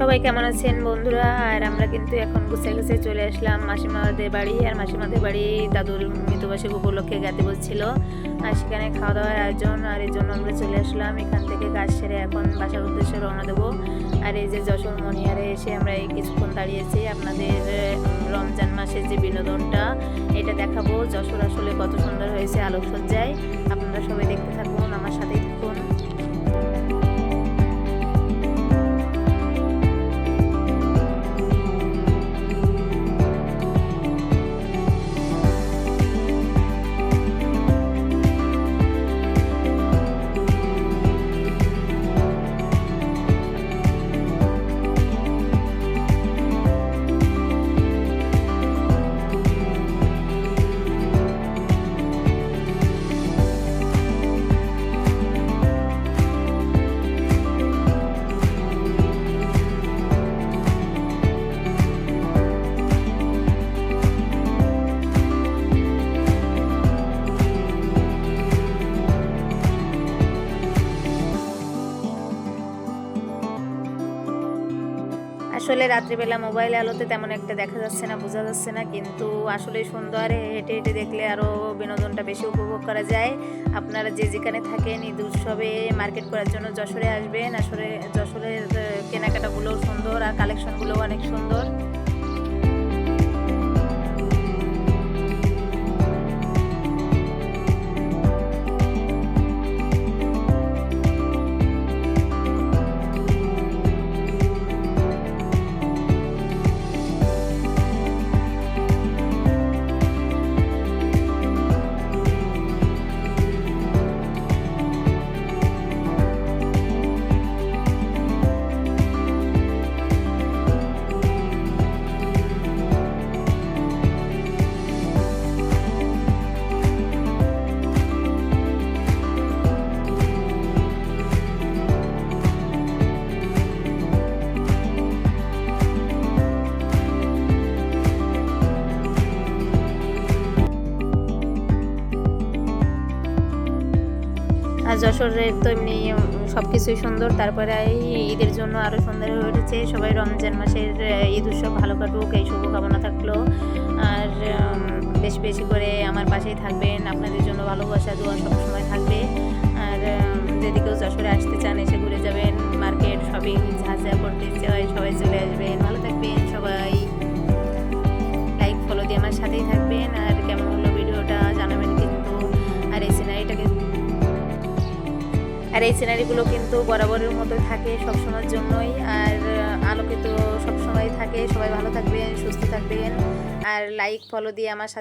সবাই কেমন আছেন বন্ধুরা? আর আমরা কিন্তু এখন গুছিয়ে গুছিয়ে চলে আসলাম মাসিমাদের বাড়ি। আর মাসিমাদের বাড়ি দাদুর মৃত্যুবার্ষিক উপলক্ষে গাতে বসছিল। আর সেখানে খাওয়া দাওয়ার আয়োজন। আর এই জন্য আমরা চলে আসলাম এখান থেকে কাজ সেরে এখন বাসার উদ্দেশ্যে রওনা দেবো। আর এই যে যশোর মনিয়ারে এসে আমরা এই কিছুক্ষণ দাঁড়িয়েছি। আপনাদের রমজান মাসের যে বিনোদনটা, এটা দেখাবো। যশোর আসলে কত সুন্দর হয়েছে আলোকসজ্জায়। আপনারা সবাই দেখতে থাকুন। আসলে রাত্রিবেলা মোবাইল আলোতে তেমন একটা দেখা যাচ্ছে না, বোঝা যাচ্ছে না, কিন্তু আসলে সুন্দর হেঁটে হেঁটে দেখলে আরও বিনোদনটা বেশি উপভোগ করা যায়। আপনারা যে যেখানে থাকেন, ঈদ উৎসবে মার্কেট করার জন্য যশোরে আসবেন। আসলে যশোরের কেনাকাটাগুলোও সুন্দর আর কালেকশনগুলোও অনেক সুন্দর। আর যশোরের তো এমনি সব কিছুই সুন্দর। তারপরে ঈদের জন্য আরও সুন্দর হয়ে উঠেছে। সবাই রমজান মাসের ঈদ উৎসব ভালো কাটুক, এই শুভকামনা থাকল। আর বেশি বেশি করে আমার পাশেই থাকবেন। আপনাদের জন্য ভালোবাসা, দোয়া সবসময় থাকবে। আর যদি কেউ যশোরে আসতে চান, এসে ঘুরে যাবেন। মার্কেট, শপিং, যা করতে চাই সবাই চলে আসবেন। ভালো থাকবেন সবাই। লাইক ফলো দিয়ে আমার সাথেই থাকবেন। আর এই সিনারিগুলো কিন্তু বরাবরের মতো থাকে সবসময়ের জন্যই। আর আলোকিত সবসময় থাকে। সবাই ভালো থাকবেন, সুস্থ থাকবেন। আর লাইক ফলো দিয়ে আমার সাথে